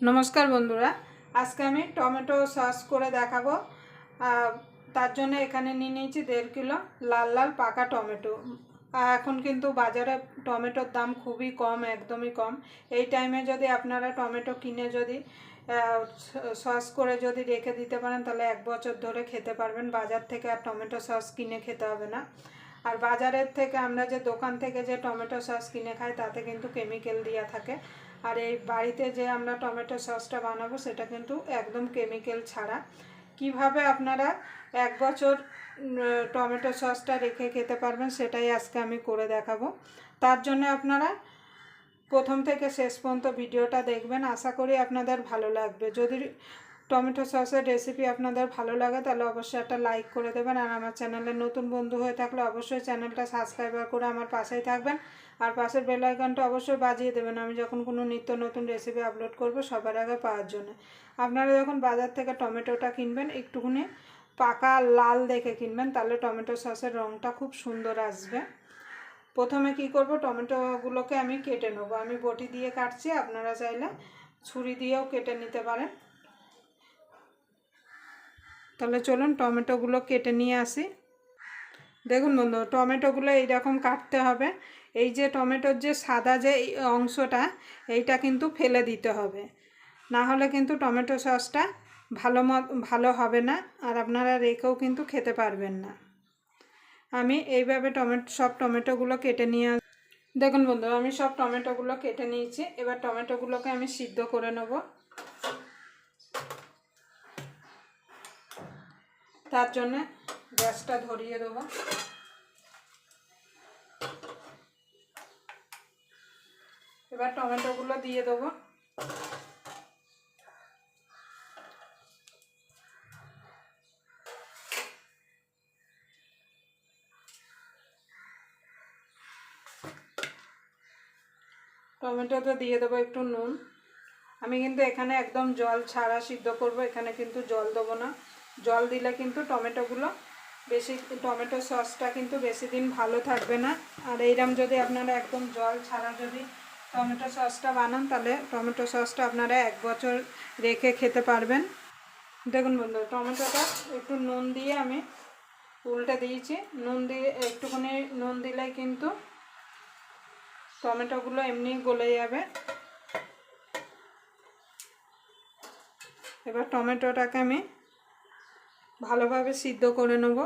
নমস্কার বন্ধুরা, আজকে আমি টমেটো সস করে দেখাবো। তার জন্য এখানে নিয়ে নিয়েছি দেড় কিলো লাল লাল পাকা টমেটো। এখন কিন্তু বাজারে টমেটোর দাম খুবই কম, একদমই কম। এই টাইমে যদি আপনারা টমেটো কিনে যদি সস করে যদি রেখে দিতে পারেন, তাহলে এক বছর ধরে খেতে পারবেন। বাজার থেকে আর টমেটো সস কিনে খেতে হবে না। আর বাজারের থেকে আমরা যে দোকান থেকে যে টমেটো সস কিনে খাই, তাতে কিন্তু কেমিক্যাল দেওয়া থাকে। আর এই বাড়িতে যে আমরা টমেটো সসটা বানাবো, সেটা কিন্তু একদম কেমিক্যাল ছাড়া। কীভাবে আপনারা এক বছর টমেটো সসটা রেখে খেতে পারবেন, সেটাই আজকে আমি করে দেখাবো। তার জন্য আপনারা প্রথম থেকে শেষ পর্যন্ত ভিডিওটা দেখবেন। আশা করি আপনাদের ভালো লাগবে। যদি টমেটো সসের রেসিপি আপনাদের ভালো লাগে, তাহলে অবশ্যই একটা লাইক করে দেবেন। আর আমার চ্যানেলে নতুন বন্ধু হয়ে থাকলে অবশ্যই চ্যানেলটা সাবস্ক্রাইবার করে আমার পাশেই থাকবেন। আর পাশের বেল আইকনটা অবশ্যই বাজিয়ে দেবেন। আমি যখন কোনো নিত্য নতুন রেসিপি আপলোড করব সবার আগে পাওয়ার জন্য। আপনারা যখন বাজার থেকে টমেটোটা কিনবেন, একটুখানি পাকা লাল দেখে কিনবেন, তাহলে টমেটো সসের রঙটা খুব সুন্দর আসবে। প্রথমে কি করব, টমেটোগুলোকে আমি কেটে নেব। আমি বটি দিয়ে কাটছি, আপনারা চাইলে ছুরি দিয়েও কেটে নিতে পারেন। তাহলে চলুন টমেটোগুলো কেটে নিয়ে আসি। দেখুন বন্ধু, টমেটোগুলো এইরকম কাটতে হবে। এই যে টমেটোর যে সাদা যে অংশটা, এইটা কিন্তু ফেলে দিতে হবে। না হলে কিন্তু টমেটো সসটা ভালো ভালো হবে না, আর আপনারা রেখেও কিন্তু খেতে পারবেন না। আমি এইভাবে টমেটো, সব টমেটোগুলো কেটে নিয়ে আস- দেখুন বন্ধু, আমি সব টমেটোগুলো কেটে নিয়েছি। এবার টমেটোগুলোকে আমি সিদ্ধ করে নেব। তার জন্যে গ্যাসটা ধরিয়ে দেবো। এবার টমেটোগুলো দিয়ে দেবো। টমেটোতে দিয়ে দেবো একটু নুন। আমি কিন্তু এখানে একদম জল ছাড়া সিদ্ধ করব, এখানে কিন্তু জল দেবো না। জল দিলে কিন্তু টমেটোগুলো বেশি, টমেটো সসটা কিন্তু বেশি দিন ভালো থাকবে না। আর এইরকম যদি আপনারা একদম জল ছাড়া যদি টমেটো সসটা বানান, তাহলে টমেটো সসটা আপনারা এক বছর রেখে খেতে পারবেন। দেখুন বন্ধু টমেটোটা একটু নুন দিয়ে আমি উল্টে দিয়েছি। নুন দিয়ে একটুখানি, নুন দিলে কিন্তু টমেটোগুলো এমনি গলে যাবে। এবার টমেটোটাকে আমি ভালোভাবে সিদ্ধ করে নেব।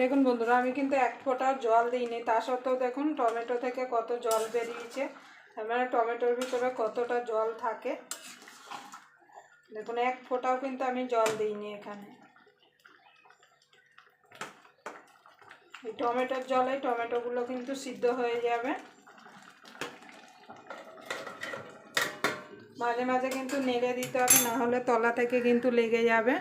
দেখুন বন্ধুরা, আমি কিন্তু এক ফোঁটাও জল দিইনি। তা সত্ত্বেও দেখুন, টমেটো থেকে কত জল বেরিয়েছে। তার মানে টমেটোর ভিতরে কতটা জল থাকে। দেখুন, এক ফোঁটাও কিন্তু আমি জল দিইনি এখানে। এই টমেটোর জলে টমেটোগুলো কিন্তু সিদ্ধ হয়ে যাবে। মাঝে মাঝে কিন্তু নেড়ে দিতে হবে, না হলে তলা থেকে কিন্তু লেগে যাবে।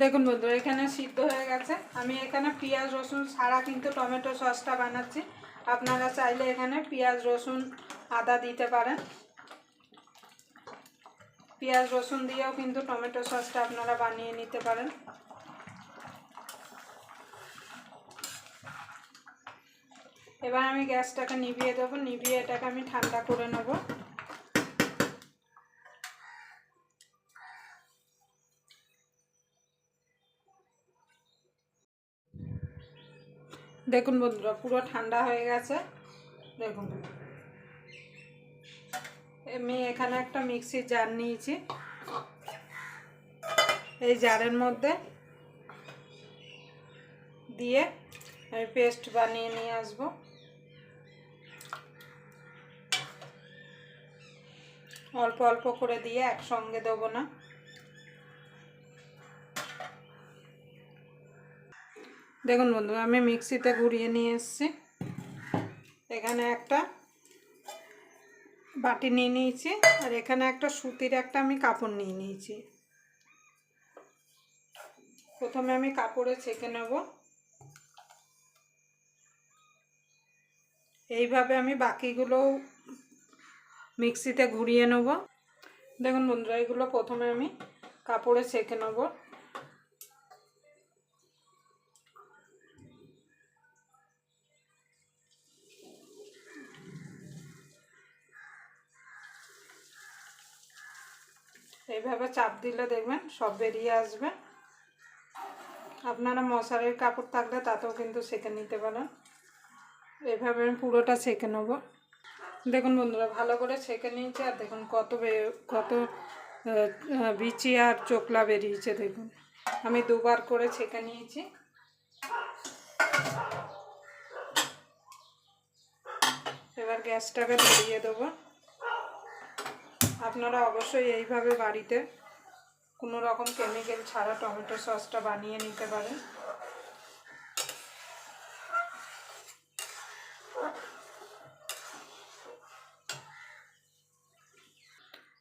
দেখুন বন্ধুরা এখানে সিদ্ধ হয়ে গেছে। আমি এখানে পেঁয়াজ, রসুন ছাড়া কিন্তু টমেটো সসটা বানাচ্ছি। আপনারা চাইলে এখানে পেঁয়াজ, রসুন, আদা দিতে পারেন। পেঁয়াজ, রসুন দিয়েও কিন্তু টমেটো সসটা আপনারা বানিয়ে নিতে পারেন। এবার আমি গ্যাসটাকে নিভিয়ে দেবো। নিভিয়ে এটাকে আমি ঠান্ডা করে নেব। দেখুন বন্ধুরা, পুরো ঠান্ডা হয়ে গেছে। দেখুন। আমি এখানে একটা মিক্সির জার নিয়েছি। এই জারের মধ্যে দিয়ে আমি পেস্ট বানিয়ে নিয়ে আসব। অল্প অল্প করে দিয়ে একসঙ্গে দেবো না। দেখুন বন্ধু আমি মিক্সিতে ঘুরিয়ে নিয়ে এসেছি। এখানে একটা বাটি নিয়ে নিয়েছি, আর এখানে একটা সুতির একটা আমি কাপড় নিয়ে নিয়েছি। প্রথমে আমি কাপড়ে ছেঁকে নেব। এইভাবে আমি বাকিগুলো মিক্সিতে ঘুরিয়ে নেব। দেখুন বন্ধুরা, এগুলো প্রথমে আমি কাপড়ে ছেঁকে নেব। এইভাবে চাপ দিলে দেখবেন সব বেরিয়ে আসবে। আপনারা মশারির কাপড় থাকলে তাতেও কিন্তু সেঁকে নিতে পারেন। এভাবে আমি পুরোটা সেঁকে নেব। দেখুন বন্ধুরা, ভালো করে সেঁকে নিয়েছি আর দেখুন কত কত বিচি আর চোকলা বেরিয়েছে দেখুন। আমি দুবার করে ছেঁকে নিয়েছি। এবার গ্যাসটাকে ধরিয়ে দেবো। আপনারা অবশ্যই এইভাবে বাড়িতে কোনো রকম কেমিক্যাল ছাড়া টমেটো সসটা বানিয়ে নিতে পারেন।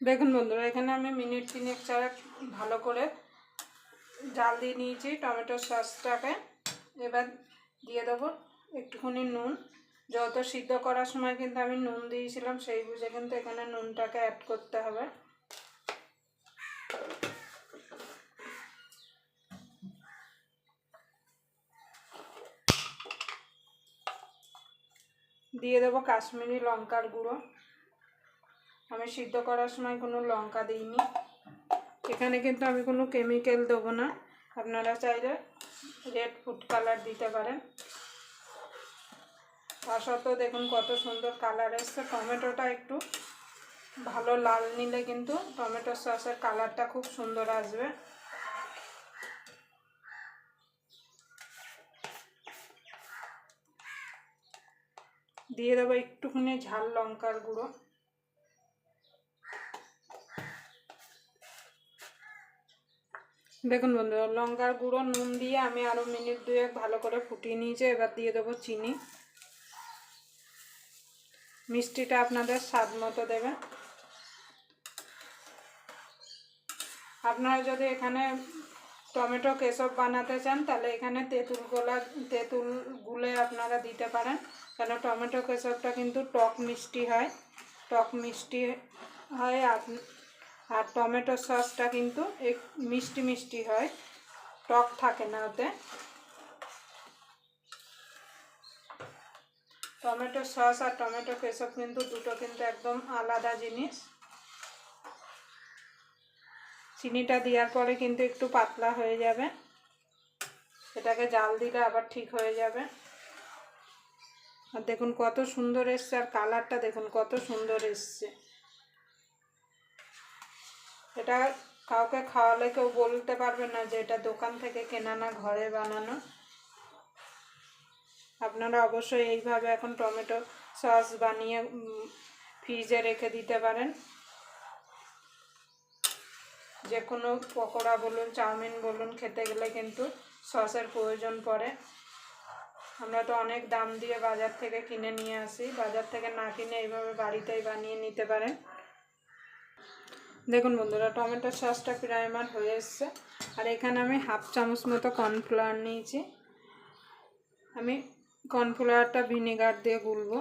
দেখুন বন্ধুরা, এখানে আমি মিনিট তিনেক চারেক ভালো করে জাল দিয়ে নিয়েছি টমেটো সসটাকে। এবার দিয়ে দেবো একটুখানি নুন। যত সিদ্ধ করার সময় কিন্তু আমি নুন দিয়েছিলাম, সেই বুঝে কিন্তু এখানে নুনটাকে অ্যাড করতে হবে। দিয়ে দেবো কাশ্মীরি লঙ্কার গুঁড়ো। আমি সিদ্ধ করার সময় কোনো লঙ্কা দিইনি। এখানে কিন্তু আমি কোনো কেমিক্যাল দেবো না। আপনারা চাইলে রেড ফুড কালার দিতে পারেন। তা সত্ত্বেও দেখুন কত সুন্দর কালার এসছে। টমেটোটা একটু ভালো লাল নিলে কিন্তু টমেটো সসের কালারটা খুব সুন্দর আসবে। দিয়ে দেবো একটুখানি ঝাল লঙ্কার গুঁড়ো। দেখুন বন্ধুরা, লঙ্কার গুঁড়ো, নুন দিয়ে আমি আরও মিনিট দুয়েক ভালো করে ফুটিয়ে নিয়েছি, এবার দিয়ে দেবো চিনি। মিষ্টিটা আপনাদের স্বাদ মতো দেবেন। আপনারা যদি এখানে টমেটো কেসব বানাতে চান, তাহলে এখানে তেঁতুল গোলা, তেঁতুল গুলে আপনারা দিতে পারেন। কেন, টমেটো কেসবটা কিন্তু টক মিষ্টি হয়। টক মিষ্টি হয়, আর টমেটো সসটা কিন্তু মিষ্টি মিষ্টি হয়। টক থাকে না ওতে। টমেটো সস আর টমেটো কেসব কিন্তু দুটো কিন্তু একদম আলাদা জিনিস। চিনিটা দেওয়ার পরে কিন্তু একটু পাতলা হয়ে যাবে। এটাকে জাল দিলে আবার ঠিক হয়ে যাবে। আর দেখুন কত সুন্দর এসছে আর কালারটা দেখুন কত সুন্দর এসছে। এটা কাউকে খাওয়ালে কেউ বলতে পারবে না যে এটা দোকান থেকে কেনা না ঘরে বানানো। আপনারা অবশ্যই এইভাবে এখন টমেটো সস বানিয়ে ফ্রিজে রেখে দিতে পারেন। যে কোনো পকোড়া বলুন, চাউমিন বলুন, খেতে গেলে কিন্তু সসের প্রয়োজন পড়ে। আমরা তো অনেক দাম দিয়ে বাজার থেকে কিনে নিয়ে আসি। বাজার থেকে না কিনে এইভাবে বাড়িতেই বানিয়ে নিতে পারেন। দেখুন বন্ধুরা, টমেটো সসটা প্রায় আমার হয়ে এসছে। আর এখানে আমি হাফ চামচ মতো কর্নফ্লাওয়ার নিয়েছি। আমি কর্নফ্লাওয়ারটা ভিনেগার দিয়ে গুলবো।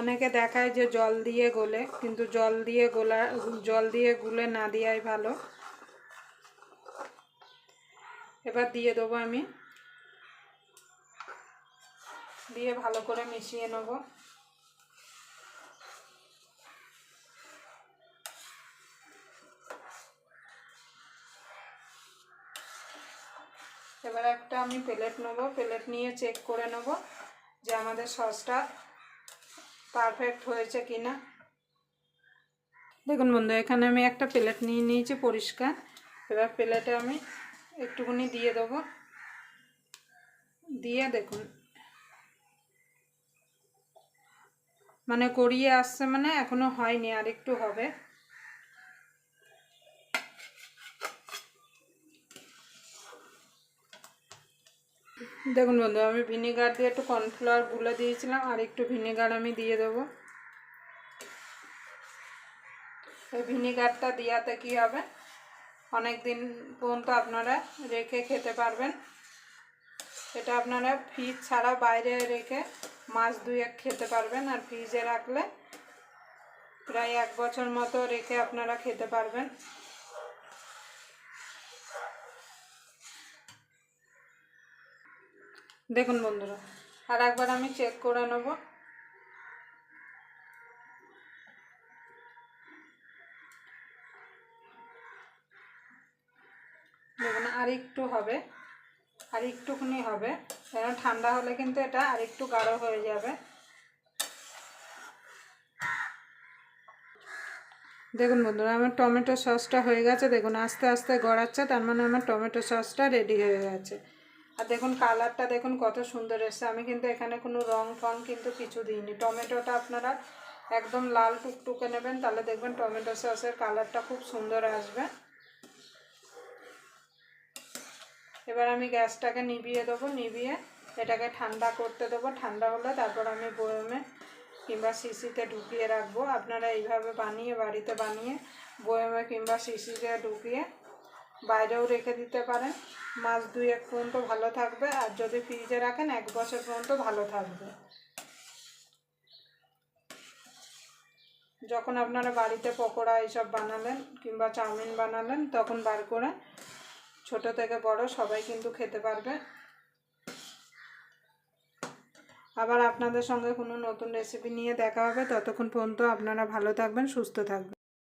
অনেকে দেখায় যে জল দিয়ে গোলে, কিন্তু জল দিয়ে গোলা, জল দিয়ে গুলে না দেওয়াই ভালো। এবার দিয়ে দেবো আমি। দিয়ে ভালো করে মিশিয়ে নেব। এবার একটা আমি প্লেট নেব, প্লেট নিয়ে চেক করে নেব যে আমাদের সসটা পারফেক্ট হয়েছে কি না দেখুন বন্ধু, এখানে আমি একটা প্লেট নিয়ে নিয়েছি পরিষ্কার। এবার প্লেটে আমি একটুখানি দিয়ে দেবো। দিয়ে দেখুন মানে করিয়ে আসছে মানে এখনও হয়নি, আর একটু হবে। দেখুন বন্ধু, আমি ভিনেগার দিয়ে একটু কর্নফ্লাওয়ার গুলে দিয়েছিলাম, আর একটু ভিনেগার আমি দিয়ে দেবো। এই ভিনেগারটা দেওয়াতে কী হবে? অনেক দিন পর্যন্ত আপনারা রেখে খেতে পারবেন। এটা আপনারা ফ্রিজ ছাড়া বাইরে রেখে মাস দুয়েক খেতে পারবেন, আর ফ্রিজে রাখলে প্রায় এক বছর মতো রেখে আপনারা খেতে পারবেন। দেখুন বন্ধুরা, আর একবার আমি চেক করে নেব। দেখুন, আর একটু হবে, আর একটুখানি হবে। কেন, ঠান্ডা হলে কিন্তু এটা আর একটু গাঢ় হয়ে যাবে। দেখুন বন্ধুরা, আমার টমেটো সসটা হয়ে গেছে। দেখুন, আস্তে আস্তে গড়াচ্ছে, তার মানে আমার টমেটো সসটা রেডি হয়ে গেছে। আর দেখুন কালারটা দেখুন কত সুন্দর এসছে। আমি কিন্তু এখানে কোনো রং ফং কিন্তু কিছু দিইনি। টমেটোটা আপনারা একদম লাল টুকটুকে নেবেন, তাহলে দেখবেন টমেটো সসের কালারটা খুব সুন্দর আসবে। এবার আমি গ্যাসটাকে নিভিয়ে দেবো, নিভিয়ে এটাকে ঠান্ডা করতে দেবো। ঠান্ডা হলে তারপর আমি বয়মে কিংবা শিশিতে ঢুকিয়ে রাখব। আপনারা এইভাবে বানিয়ে বাড়িতে বানিয়ে বয়মে কিংবা শিশিতে ঢুকিয়ে বাইরেও রেখে দিতে পারেন। মাস দুই এক পর্যন্ত ভালো থাকবে আর যদি ফ্রিজে রাখেন, এক বছর পর্যন্ত ভালো থাকবে। যখন আপনারা বাড়িতে পকোড়া এইসব বানালেন কিংবা চাউমিন বানালেন, তখন বার করে ছোট থেকে বড় সবাই কিন্তু খেতে পারবে। আবার আপনাদের সঙ্গে কোনো নতুন রেসিপি নিয়ে দেখা হবে। ততক্ষণ পর্যন্ত আপনারা ভালো থাকবেন, সুস্থ থাকবেন।